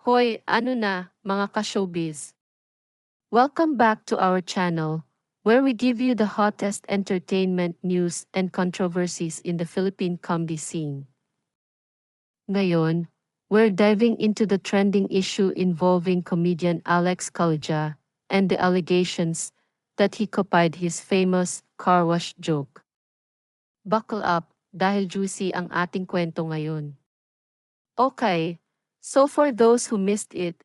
Hoy, ano na, mga ka-showbiz? Welcome back to our channel, where we give you the hottest entertainment news and controversies in the Philippine comedy scene. Ngayon, we're diving into the trending issue involving comedian Alex Calleja and the allegations that he copied his famous car wash joke. Buckle up, dahil juicy ang ating kwento ngayon. Okay, so for those who missed it,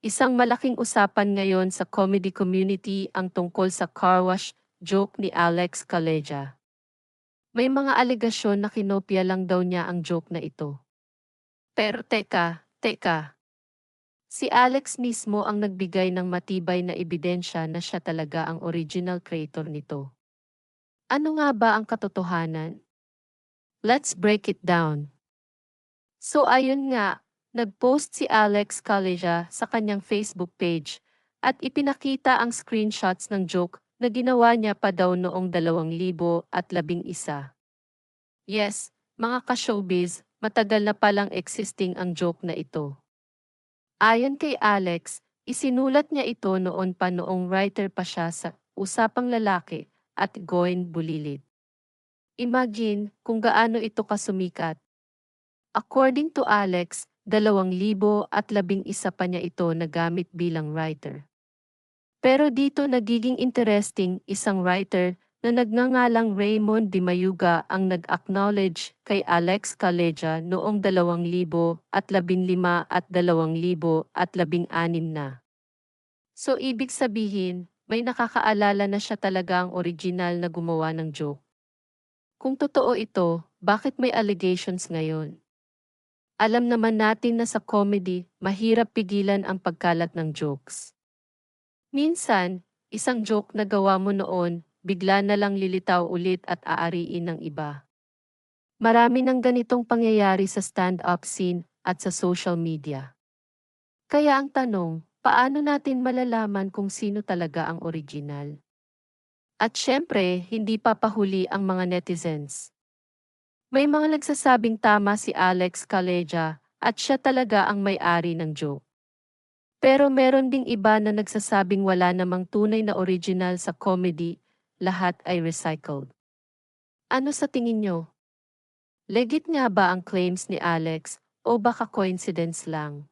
isang malaking usapan ngayon sa comedy community ang tungkol sa car wash joke ni Alex Calleja. May mga alegasyon na kinopya lang daw niya ang joke na ito. Pero teka, teka. Si Alex mismo ang nagbigay ng matibay na ebidensya na siya talaga ang original creator nito. Ano nga ba ang katotohanan? Let's break it down. So ayun nga, nag-post si Alex Calleja sa kanyang Facebook page at ipinakita ang screenshots ng joke na ginawa niya pa daw noong 2011. Yes, mga ka-showbiz, matagal na palang existing ang joke na ito. Ayon kay Alex, isinulat niya ito noon pa noong writer pa siya sa Usapang Lalaki at Goin Bulilit. Imagine kung gaano ito kasumikat. According to Alex, 2011 pa niya ito nagamit bilang writer. Pero dito nagiging interesting isang writer na nagngangalang Raymond Di Mayuga ang nag-acknowledge kay Alex Calleja noong 2015 at 2016 na. So ibig sabihin, may nakakaalala na siya talaga ang original na gumawa ng joke. Kung totoo ito, bakit may allegations ngayon? Alam naman natin na sa comedy, mahirap pigilan ang pagkalat ng jokes. Minsan, isang joke na gawa mo noon, bigla na lang lilitaw ulit at aariin ng iba. Marami ng ganitong pangyayari sa stand-up scene at sa social media. Kaya ang tanong, paano natin malalaman kung sino talaga ang original? At syempre, hindi papahuli ang mga netizens. May mga nagsasabing tama si Alex Calleja at siya talaga ang may-ari ng joke. Pero meron ding iba na nagsasabing wala namang tunay na original sa comedy lahat ay recycled. Ano sa tingin nyo? Legit nga ba ang claims ni Alex o baka coincidence lang?